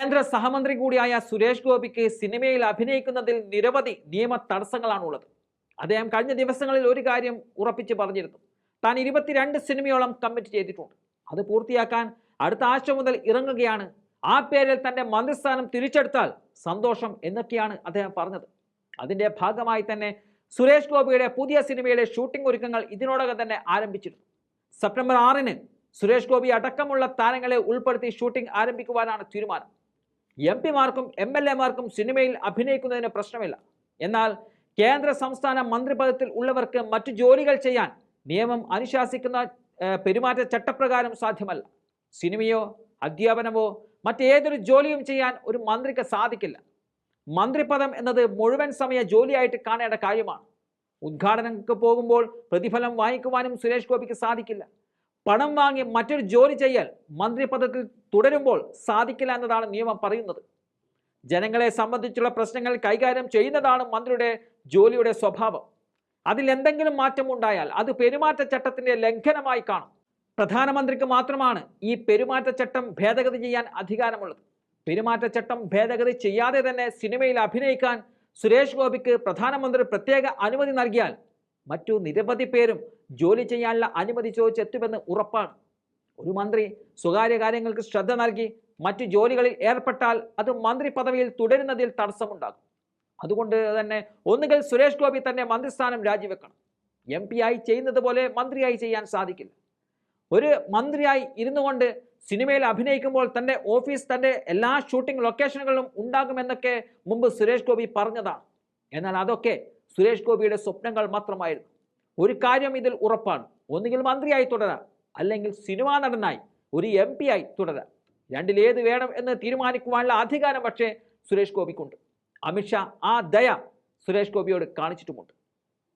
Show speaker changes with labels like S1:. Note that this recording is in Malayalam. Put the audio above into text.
S1: കേന്ദ്ര സഹമന്ത്രി കൂടിയായ സുരേഷ് ഗോപിക്ക് സിനിമയിൽ അഭിനയിക്കുന്നതിൽ നിരവധി നിയമ തടസ്സങ്ങളാണുള്ളത്. അദ്ദേഹം കഴിഞ്ഞ ദിവസങ്ങളിൽ ഒരു കാര്യം ഉറപ്പിച്ച് പറഞ്ഞിരുന്നു. താൻ ഇരുപത്തിരണ്ട് സിനിമയോളം കമ്മിറ്റ് ചെയ്തിട്ടുണ്ട്. അത് പൂർത്തിയാക്കാൻ അടുത്ത ആഴ്ച മുതൽ ഇറങ്ങുകയാണ്. ആ പേരിൽ തന്റെ മന്ത്രിസ്ഥാനം തിരിച്ചെടുത്താൽ സന്തോഷം എന്നൊക്കെയാണ് അദ്ദേഹം പറഞ്ഞത്. അതിന്റെ ഭാഗമായി തന്നെ സുരേഷ് ഗോപിയുടെ പുതിയ സിനിമയുടെ ഷൂട്ടിംഗ് ഒരുക്കങ്ങൾ ഇതിനോടകം തന്നെ ആരംഭിച്ചിരുന്നു. സെപ്റ്റംബർ ആറിന് സുരേഷ് ഗോപി അടക്കമുള്ള താരങ്ങളെ ഉൾപ്പെടുത്തി ഷൂട്ടിംഗ് ആരംഭിക്കുവാനാണ് തീരുമാനം. എം പിമാർക്കും എം എൽ എമാർക്കും സിനിമയിൽ അഭിനയിക്കുന്നതിന് പ്രശ്നമില്ല. എന്നാൽ കേന്ദ്ര സംസ്ഥാന മന്ത്രിപദത്തിൽ ഉള്ളവർക്ക് മറ്റു ജോലികൾ ചെയ്യാൻ നിയമം അനുശാസിക്കുന്ന പെരുമാറ്റ ചട്ടപ്രകാരം സാധ്യമല്ല. സിനിമയോ അധ്യാപനമോ മറ്റേതൊരു ജോലിയും ചെയ്യാൻ ഒരു മന്ത്രിക്ക് സാധിക്കില്ല. മന്ത്രിപദം എന്നത് മുഴുവൻ സമയ ജോലിയായിട്ട് കാണേണ്ട കാര്യമാണ്. ഉദ്ഘാടനങ്ങൾക്ക് പോകുമ്പോൾ പ്രതിഫലം വാങ്ങിക്കുവാനും സുരേഷ് ഗോപിക്ക് സാധിക്കില്ല. പണം വാങ്ങി മറ്റൊരു ജോലി ചെയ്യൽ മന്ത്രിപദത്തിൽ തുടരുമ്പോൾ സാധിക്കില്ല എന്നതാണ് നിയമം പറയുന്നത്. ജനങ്ങളെ സംബന്ധിച്ചുള്ള പ്രശ്നങ്ങൾ കൈകാര്യം ചെയ്യുന്നതാണ് മന്ത്രിയുടെ ജോലിയുടെ സ്വഭാവം. അതിൽ എന്തെങ്കിലും മാറ്റം ഉണ്ടായാൽ അത് പെരുമാറ്റച്ചട്ടത്തിന്റെ ലംഘനമായി കാണും. പ്രധാനമന്ത്രിക്ക് മാത്രമാണ് ഈ പെരുമാറ്റച്ചട്ടം ഭേദഗതി ചെയ്യാൻ അധികാരമുള്ളത്. പെരുമാറ്റച്ചട്ടം ഭേദഗതി ചെയ്യാതെ തന്നെ സിനിമയിൽ അഭിനയിക്കാൻ സുരേഷ് ഗോപിക്ക് പ്രധാനമന്ത്രി പ്രത്യേക അനുമതി നൽകിയാൽ മറ്റു നിരവധി പേരും ജോലി ചെയ്യാനുള്ള അനുമതി ചോദിച്ചെത്തുമെന്ന് ഉറപ്പാണ്. ഒരു മന്ത്രി സ്വകാര്യ കാര്യങ്ങൾക്ക് ശ്രദ്ധ നൽകി മറ്റു ജോലികളിൽ ഏർപ്പെട്ടാൽ അത് മന്ത്രി പദവിയിൽ തുടരുന്നതിൽ തടസ്സമുണ്ടാകും. അതുകൊണ്ട് തന്നെ ഒന്നുകിൽ സുരേഷ് ഗോപി തന്നെ മന്ത്രിസ്ഥാനം രാജിവെക്കണം. എം പി ആയി ചെയ്യുന്നത് പോലെ മന്ത്രിയായി ചെയ്യാൻ സാധിക്കില്ല. ഒരു മന്ത്രിയായി ഇരുന്നു കൊണ്ട് സിനിമയിൽ അഭിനയിക്കുമ്പോൾ തന്റെ ഓഫീസ് തന്റെ എല്ലാ ഷൂട്ടിംഗ് ലൊക്കേഷനുകളിലും ഉണ്ടാകുമെന്നൊക്കെ മുമ്പ് സുരേഷ് ഗോപി പറഞ്ഞതാണ്. എന്നാൽ അതൊക്കെ സുരേഷ് ഗോപിയുടെ സ്വപ്നങ്ങൾ മാത്രമായിരുന്നു. ഒരു കാര്യം ഇതിൽ ഉറപ്പാണ്. ഒന്നുകിൽ മന്ത്രിയായി തുടരാം. അല്ലെങ്കിൽ സിനിമാ നടനായി ഒരു എം പി ആയി തുടരാം. രണ്ടിലേത് വേണം എന്ന് തീരുമാനിക്കുവാനുള്ള അധികാരം പക്ഷേ സുരേഷ് ഗോപിക്കുണ്ട്. അമിത്ഷാ ആ ദയ സുരേഷ് ഗോപിയോട് കാണിച്ചിട്ടുമുണ്ട്.